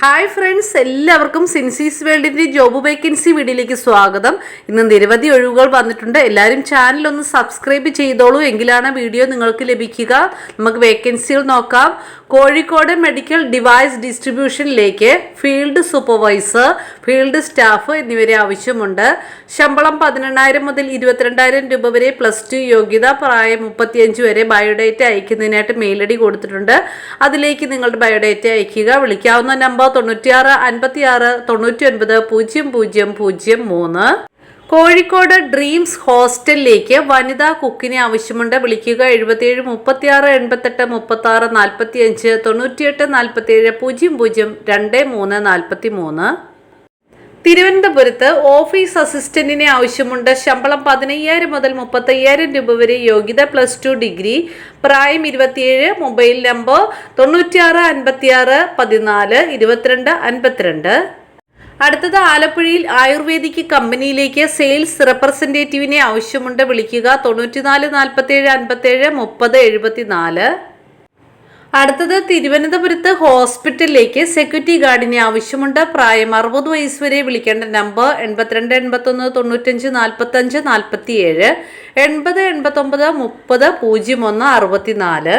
Hi friends എല്ലാവർക്കും Sincy's വേൾഡിന്റെ job vacancy വീഡിയോയിലേക്ക് സ്വാഗതം. ഇന്ന് നിരവധി ഒഴിവുകൾ വന്നിട്ടുണ്ട്. എല്ലാവരും ചാനൽ ഒന്ന് സബ്സ്ക്രൈബ് ചെയ്തോളൂ. എങ്കിലാണ് വീഡിയോ നിങ്ങൾക്ക് ലഭിക്കുക. നമുക്ക് വേക്കൻസികൾ നോക്കാം. കോഴിക്കോട് മെഡിക്കൽ ഡിവൈസ് ഡിസ്ട്രിബ്യൂഷനിലേക്ക് ഫീൽഡ് സൂപ്പർവൈസർ ഫീൽഡ് സ്റ്റാഫ് എന്നിവരെ ആവശ്യമുണ്ട്. ശമ്പളം പതിനെണ്ണായിരം മുതൽ ഇരുപത്തിരണ്ടായിരം രൂപ വരെ പ്ലസ് ടു യോഗ്യത പ്രായം മുപ്പത്തിയഞ്ച് വരെ ബയോഡേറ്റ അയക്കുന്നതിനായിട്ട് മെയിൽ ഐ ഡി കൊടുത്തിട്ടുണ്ട്. അതിലേക്ക് നിങ്ങളുടെ ബയോഡേറ്റ അയക്കുക വിളിക്കാവുന്ന നമ്പർ തൊണ്ണൂറ്റിയാറ് അൻപത്തിയാറ് തൊണ്ണൂറ്റി ഒൻപത് പൂജ്യം പൂജ്യം പൂജ്യം മൂന്ന്. കോഴിക്കോട് ഡ്രീംസ് ഹോസ്റ്റലിലേക്ക് വനിതാ കുക്കിനെ ആവശ്യമുണ്ട്. വിളിക്കുക എഴുപത്തിയേഴ് മുപ്പത്തിയാറ് എൺപത്തെട്ട് മുപ്പത്തി ആറ് നാൽപ്പത്തി അഞ്ച് തൊണ്ണൂറ്റിയെട്ട് നാൽപ്പത്തിയേഴ് പൂജ്യം പൂജ്യം രണ്ട് മൂന്ന് നാൽപ്പത്തി മൂന്ന് തിരുവനന്തപുരത്ത് ഓഫീസ് അസിസ്റ്റന്റിനെ ആവശ്യമുണ്ട്. ശമ്പളം പതിനയ്യായിരം മുതൽ മുപ്പത്തയ്യായിരം രൂപ വരെ യോഗ്യത പ്ലസ് ടു ഡിഗ്രി. പ്രായം ഇരുപത്തിയേഴ് മൊബൈൽ നമ്പർ തൊണ്ണൂറ്റിയാറ് അൻപത്തിയാറ് പതിനാല് ഇരുപത്തിരണ്ട് അൻപത്തിരണ്ട്. അടുത്തത് ആലപ്പുഴയിൽ ആയുർവേദിക് കമ്പനിയിലേക്ക് സെയിൽസ് റെപ്രസെന്റേറ്റീവിനെ ആവശ്യമുണ്ട്. വിളിക്കുക തൊണ്ണൂറ്റിനാല് നാൽപ്പത്തേഴ് അൻപത്തേഴ് മുപ്പത് എഴുപത്തിനാല്. അടുത്തത് തിരുവനന്തപുരത്ത് ഹോസ്പിറ്റലിലേക്ക് സെക്യൂരിറ്റി ഗാർഡിനെ ആവശ്യമുണ്ട്. പ്രായം അറുപത് വയസ്സ് വരെ വിളിക്കേണ്ട നമ്പർ എൺപത്തിരണ്ട് എൺപത്തൊന്ന് തൊണ്ണൂറ്റഞ്ച് നാൽപ്പത്തഞ്ച് നാൽപ്പത്തിയേഴ് എൺപത് എൺപത്തൊമ്പത് മുപ്പത് പൂജ്യം ഒന്ന് അറുപത്തിനാല്.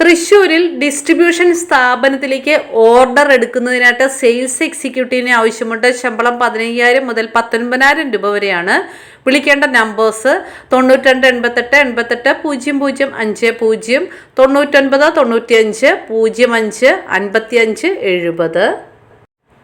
തൃശ്ശൂരിൽ ഡിസ്ട്രിബ്യൂഷൻ സ്ഥാപനത്തിലേക്ക് ഓർഡർ എടുക്കുന്നതിനായിട്ട് സെയിൽസ് എക്സിക്യൂട്ടീവിനെ ആവശ്യമുണ്ട്. ശമ്പളം പതിനയ്യായിരം മുതൽ പത്തൊൻപതിനായിരം രൂപ വരെയാണ്. വിളിക്കേണ്ട നമ്പേഴ്സ് തൊണ്ണൂറ്റിരണ്ട് എൺപത്തെട്ട് എൺപത്തെട്ട് പൂജ്യം പൂജ്യം അഞ്ച് പൂജ്യം തൊണ്ണൂറ്റൊൻപത് തൊണ്ണൂറ്റിയഞ്ച് പൂജ്യം അഞ്ച് അൻപത്തിയഞ്ച് എഴുപത്.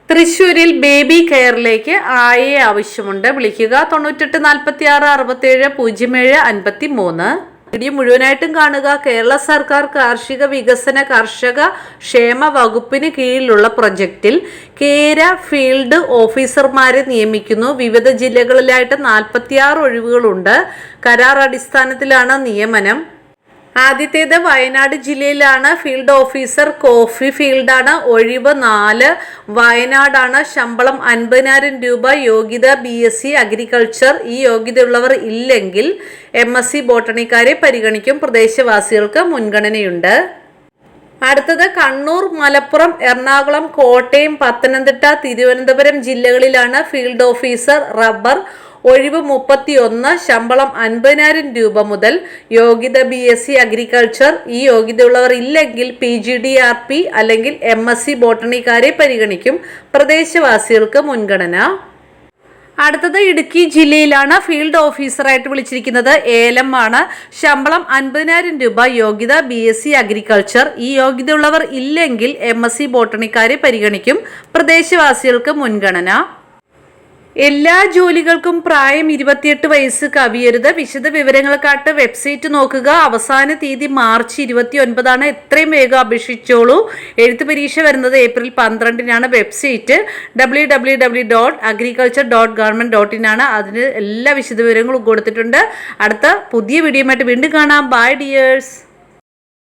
തൃശ്ശൂരിൽ ബേബി കെയറിലേക്ക് ആയെ ആവശ്യമുണ്ട്. വിളിക്കുക തൊണ്ണൂറ്റെട്ട് നാൽപ്പത്തി ആറ് അറുപത്തേഴ് പൂജ്യം ഏഴ് അൻപത്തി മൂന്ന് വീഡിയോ മുഴുവനായിട്ടും കാണുക. കേരള സർക്കാർ കാർഷിക വികസന കർഷക ക്ഷേമ വകുപ്പിന് കീഴിലുള്ള പ്രൊജക്റ്റിൽ കേര ഫീൽഡ് ഓഫീസർമാരെ നിയമിക്കുന്നു. വിവിധ ജില്ലകളിലായിട്ട് നാൽപ്പത്തിയാറ് ഒഴിവുകളുണ്ട്. കരാർ അടിസ്ഥാനത്തിലാണ് നിയമനം. ആദ്യത്തേത് വയനാട് ജില്ലയിലാണ്. ഫീൽഡ് ഓഫീസർ കോഫി ഫീൽഡാണ്. ഒഴിവ് നാല്. വയനാടാണ്. ശമ്പളം അൻപതിനായിരം രൂപ. യോഗ്യത ബി എസ് സി അഗ്രികൾച്ചർ. ഈ യോഗ്യതയുള്ളവർ ഇല്ലെങ്കിൽ എം എസ് സി ബോട്ടണിക്കാരെ പരിഗണിക്കും. പ്രദേശവാസികൾക്ക് മുൻഗണനയുണ്ട്. അടുത്തത് കണ്ണൂർ മലപ്പുറം എറണാകുളം കോട്ടയം പത്തനംതിട്ട തിരുവനന്തപുരം ജില്ലകളിലാണ് ഫീൽഡ് ഓഫീസർ റബ്ബർ ഒഴിവ് മുപ്പത്തിയൊന്ന് ശമ്പളം അൻപതിനായിരം രൂപ മുതൽ യോഗ്യത ബി എസ് സി അഗ്രികൾച്ചർ ഈ യോഗ്യത ഉള്ളവർ ഇല്ലെങ്കിൽ P G D R P അല്ലെങ്കിൽ എം എസ് സി ബോട്ടണിക്കാരെ പരിഗണിക്കും. പ്രദേശവാസികൾക്ക് മുൻഗണന. അടുത്തത് ഇടുക്കി ജില്ലയിലാണ് ഫീൽഡ് ഓഫീസറായിട്ട് വിളിച്ചിരിക്കുന്നത് ഏലം ആണ്. ശമ്പളം അൻപതിനായിരം രൂപ യോഗ്യത ബി എസ് സി അഗ്രികൾച്ചർ ഈ യോഗ്യത ഉള്ളവർ ഇല്ലെങ്കിൽ എം എസ് സി ബോട്ടണിക്കാരെ പരിഗണിക്കും. പ്രദേശവാസികൾക്ക് മുൻഗണന. എല്ലാ ജോലികൾക്കും പ്രായം ഇരുപത്തിയെട്ട് വയസ്സ് കവിയരുത്. വിശദ വിവരങ്ങളെക്കാട്ട് വെബ്സൈറ്റ് നോക്കുക. അവസാന തീയതി മാർച്ച് ഇരുപത്തി ഒൻപതാണ് എത്രയും വേഗം അപേക്ഷിച്ചോളൂ. എഴുത്ത് പരീക്ഷ വരുന്നത് April പന്ത്രണ്ടിനാണ് website. W W W dot agriculture dot government dot in ആണ്. അതിന് എല്ലാ വിശദ വിവരങ്ങളും കൊടുത്തിട്ടുണ്ട്. അടുത്ത പുതിയ വീഡിയോ ആയിട്ട് വീണ്ടും കാണാം. By dears